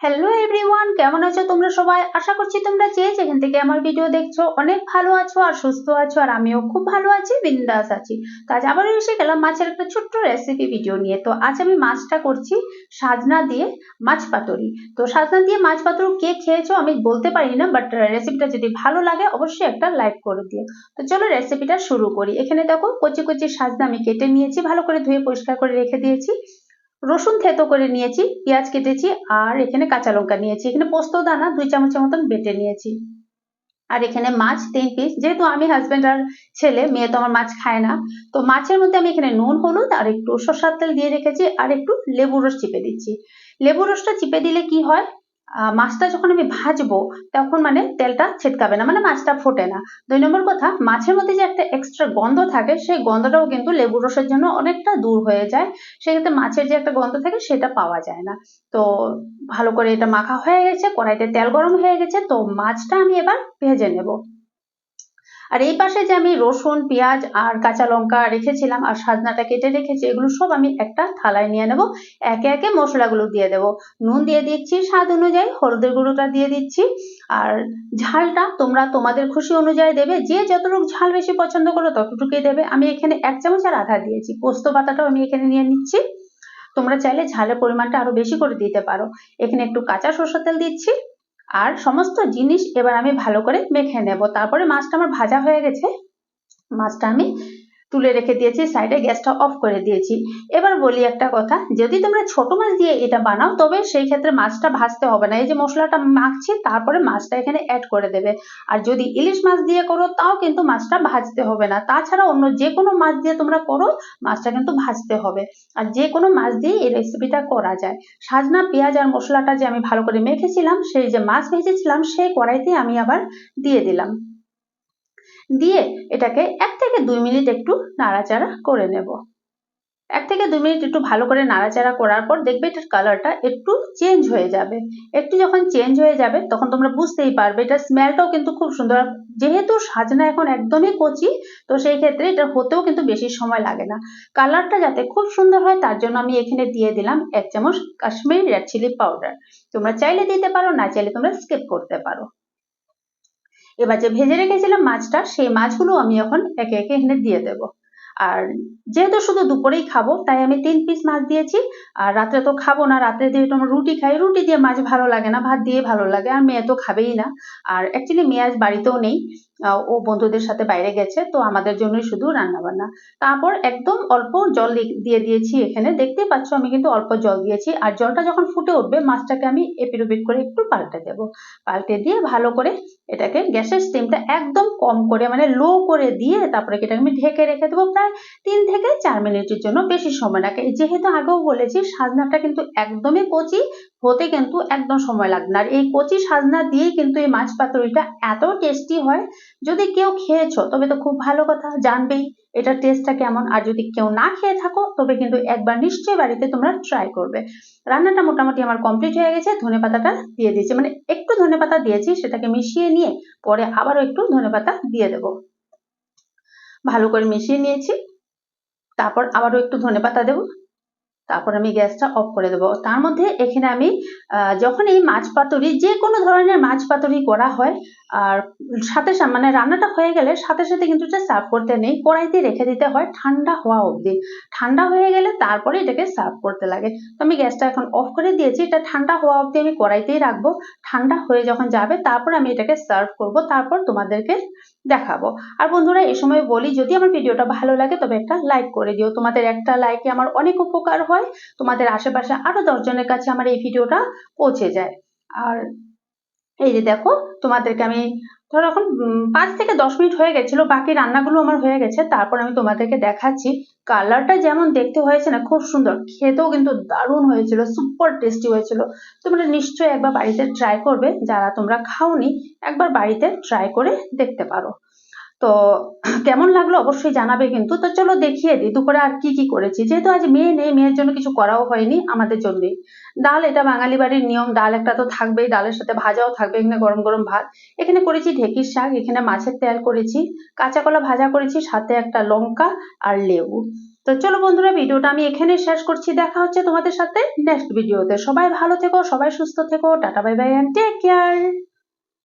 Hello everyone কেমন আছো তোমরা সবাই? আশা করছি তোমরা যে যেখান থেকে আমার ভিডিও দেখছ, অনেক ভালো আছো আর সুস্থ আছো আর আমিও খুব ভালো আছি, বিন্দাস আছি। তো আজ আবারও এসে গেলাম মাছের একটা ছোট্ট রেসিপি ভিডিও নিয়ে। তো আজ আমি মাছটা করছি সাজনা দিয়ে মাছ পাতুরি। তো সাজনা দিয়ে মাছ পাতুরি কে খেয়েছো আমি বলতে পারি না বাট রেসিপিটা যদি ভালো লাগে অবশ্যই একটা লাইক করে দিও। তো চলো রেসিপিটা শুরু করি। এখানে দেখো কচি কচি সাজনা আমি কেটে নিয়েছি, ভালো করে ধুয়ে পরিষ্কার করে রেখে দিয়েছি। রসুন থেতো করে নিয়েছি, পেঁয়াজ কেটেছি, আর এখানে কাঁচা লঙ্কা নিয়েছি। এখানে পোস্ত, দানা দুই চামচের মতন বেটে নিয়েছি। আর এখানে মাছ তিন পিস যেহেতু আমি হাজব্যান্ড আর ছেলে, মেয়ে তো আমার মাছ খায় না, তো মাছের মধ্যে আমি এখানে নুন, হলুদ আর একটু সর্ষার তেল দিয়ে রেখেছি, আর একটু লেবু রস চিপে দিচ্ছি। লেবু রসটা চিপে দিলে কি হয়? মাছটা যখন আমি ভাজবো, তখন মানে তেলটা ছিটকাবে না মানে মাছটা ফোটে না। দুই নম্বর কথা, মাছের মধ্যে যে একটা এক্সট্রা গন্ধ থাকে, সেই গন্ধটাও কিন্তু লেবুর রসের জন্য অনেকটা দূর হয়ে যায়। সেক্ষেত্রে মাছের যে একটা গন্ধ থাকে, সেটা পাওয়া যায় না। তো ভালো করে এটা মাখা হয়ে গেছে, কড়াইতে তেল গরম হয়ে গেছে, তো মাছটা আমি এবার ভেজে নেব। আর এই পাশে যে আমি রসুন, পেঁয়াজ আর কাঁচা লঙ্কা রেখেছিলাম আর সাজনাটা কেটে রেখেছি, এগুলো সব আমি একটা থালায় নিয়ে নেব। একে একে মশলাগুলো দিয়ে দেব। নুন দিয়ে দিচ্ছি, স্বাদ অনুযায়ী হলুদের গুঁড়োটা দিয়ে দিচ্ছি। আর ঝালটা তোমরা তোমাদের খুশি অনুযায়ী দেবে, যে যতটুকু ঝাল বেশি পছন্দ করো ততটুকুই দেবে। আমি এখানে এক চামচ আর আধা দিয়েছি। পোস্ত পাতাটাও আমি এখানে নিয়ে নিচ্ছি। তোমরা চাইলে ঝালের পরিমাণটা আরও বেশি করে দিতে পারো। এখানে একটু কাঁচা সরষের তেল দিচ্ছি। আর সমস্ত জিনিস এবার আমি ভালো করে মেখে নেব। তারপরে মাছটা আমার ভাজা হয়ে গেছে। মাছটা আমি তুলে রেখে দিয়েছি সাইডে গ্যাসটা অফ করে দিয়েছি। এবার বলি একটা কথা, যদি তোমরা ছোট মাছ দিয়ে এটা বানাও, তবে সেই ক্ষেত্রে মাছটা ভাজতে হবে না। এই যে মশলাটা মাখছি, তারপরে মাছটা এখানে অ্যাড করে দেবে। আর যদি ইলিশ মাছ দিয়ে করো, তাও কিন্তু মাছটা ভাজতে হবে না। তাছাড়া অন্য যে কোনো মাছ দিয়ে তোমরা করো, মাছটা কিন্তু ভাজতে হবে। আর যে কোনো মাছ দিয়ে এই রেসিপিটা করা যায়। সাজনা, পেঁয়াজ আর মশলাটা যে আমি ভালো করে মেখেছিলাম, সেই যে মাছ ভেজেছিলাম, সেই কড়াইতে আমি আবার দিয়ে দিলাম। দিয়ে এটাকে এক থেকে দুই মিনিট একটু নাড়াচাড়া করে নেব। এক থেকে দুই মিনিট একটু ভালো করে নাড়াচাড়া করার পর দেখবে এটার কালারটা একটু চেঞ্জ হয়ে যাবে। একটু যখন চেঞ্জ হয়ে যাবে তখন তোমরা বুঝতেই পারবে এটার স্মেলটাও কিন্তু খুব সুন্দর। যেহেতু সাজনা এখন একদমই কচি, তো সেই ক্ষেত্রে এটা হতেও কিন্তু বেশি সময় লাগে না। কালারটা যাতে খুব সুন্দর হয় তার জন্য আমি এখানে দিয়ে দিলাম এক চামচ কাশ্মীরি রেড চিলি পাউডার তোমরা চাইলে দিতে পারো, না চাইলে তোমরা স্কিপ করতে পারো। এবার যে ভেজে রেখেছিলাম মাছটা, সেই মাছগুলো আমি এখন একে একে এখানে দিয়ে দেব। আর যেহেতু শুধু দুপুরেই খাব, তাই আমি তিন পিস মাছ দিয়েছি। আর রাত্রে তো খাব না, রাত্রে যেহেতু আমরা রুটি খাই, রুটি দিয়ে মাছ ভালো লাগে না, ভাত দিয়ে ভালো লাগে, আর মেয়ে তো খাবেই না। আর অ্যাকচুয়ালি মেয়ে আজ বাড়িতেও নেই। ও বন্ধুদের সাথে বাইরে গেছে, তো আমাদের জন্যই শুধু রান্না বান্না তারপর একদম অল্প জল দিয়ে দিয়েছি এখানে। দেখতেই পাচ্ছ আমি কিন্তু অল্প জল দিয়েছি, আর জলটা যখন ফুটে উঠবে, মাছটাকে আমি এপিট ওপিট করে একটু পাল্টে দেবো। পাল্টে দিয়ে ভালো করে এটাকে গ্যাসের স্টিমটা একদম কম করে মানে লো করে দিয়ে তারপরে এটাকে আমি ঢেকে রেখে দেবো প্রায় তিন থেকে চার মিনিটের জন্য, বেশি সময় লাগে যেহেতু আগেও বলেছি সাজনাটা কিন্তু একদমই কচি হতে কিন্তু একদম সময় লাগবে না। আর এই কচি সাজনা দিয়েই কিন্তু এই মাছ পাতুরিটা এত টেস্টি হয়, যদি কেউ খেয়েছো, তবে তো খুব ভালো কথা, জানবেই এটার টেস্টটা কেমন। আর যদি কেউ না খেয়ে থাকো, তবে কিন্তু একবার নিশ্চয়ই বাড়িতে তোমরা ট্রাই করবে। রান্নাটা মোটামুটি আমার কমপ্লিট হয়ে গেছে, ধনে পাতাটা দিয়ে দিয়েছি। মানে একটু ধনে পাতা দিয়েছি, সেটাকে মিশিয়ে নিয়ে পরে আবারও একটু ধনে পাতা দিয়ে দেবো। ভালো করে মিশিয়ে নিয়েছি, তারপর আবারও একটু ধনে পাতা দেবো। তারপর আমি গ্যাসটা অফ করে দেবো। তার মধ্যে এখানে আমি যখন এই মাছ পাতুরি যে কোনো ধরনের মাছ পাতুরি করা হয় আর সাথে মানে রান্নাটা হয়ে গেলে সাথে সাথে কিন্তু এটা সার্ভ করতে নেই। কড়াইতে রেখে দিতে হয় ঠান্ডা হওয়া অবধি। ঠান্ডা হয়ে গেলে তারপরে এটাকে সার্ভ করতে লাগে। তো আমি গ্যাসটা এখন অফ করে দিয়েছি। এটা ঠান্ডা হওয়া অবধি আমি কড়াইতেই রাখব। ঠান্ডা হয়ে যখন যাবে তারপর আমি এটাকে সার্ভ করব। তারপর তোমাদেরকে দেখাবো। আর বন্ধুরা এই সময় বলি, যদি আমার ভিডিওটা ভালো লাগে তবে একটা লাইক করে দিও। তোমাদের একটা লাইকে আমার অনেক উপকার হয়। তোমাদের আশেপাশে আরও দশজনের কাছে আমার এই ভিডিওটা পৌঁছে যায়। আর এই যে দেখো, তোমাদেরকে আমি ধরো এখন পাঁচ থেকে দশ মিনিট হয়ে গেছিল, বাকি রান্নাগুলো আমার হয়ে গেছে, তারপর আমি তোমাদেরকে দেখাচ্ছি। কালারটা যেমন দেখতে হয়েছে না, খুব সুন্দর। খেতেও কিন্তু দারুণ হয়েছিল সুপার টেস্টি হয়েছিল। তোমরা নিশ্চয়ই একবার বাড়িতে ট্রাই করবে, যারা তোমরা খাওনি, একবার বাড়িতে ট্রাই করে দেখতে পারো। তো কেমন লাগল অবশ্যই জানাবে কিন্তু। তো চলো দেখিয়ে দিই দুপুরে আর কি কি করেছি। যেহেতু আজ মেয়ে নেই, মেয়ের জন্য কিছু করাও হয়নি আমাদের জন্যই ডাল, এটা বাঙালি বাড়ির নিয়ম, ডাল একটা তো থাকবেই, ডালের সাথে ভাজাও থাকবে, এখানে গরম গরম ভাত। এখানে করেছি ঢেঁকির শাক, এখানে মাছের তেল করেছি, কাঁচা কলা ভাজা করেছি, সাথে একটা লঙ্কা আর লেবু। তো চলো বন্ধুরা, ভিডিওটা আমি এখানে শেষ করছি। দেখা হচ্ছে তোমাদের সাথে নেক্সট ভিডিওতে সবাই ভালো থেকো, সবাই সুস্থ থেকো। Tata bye bye and take care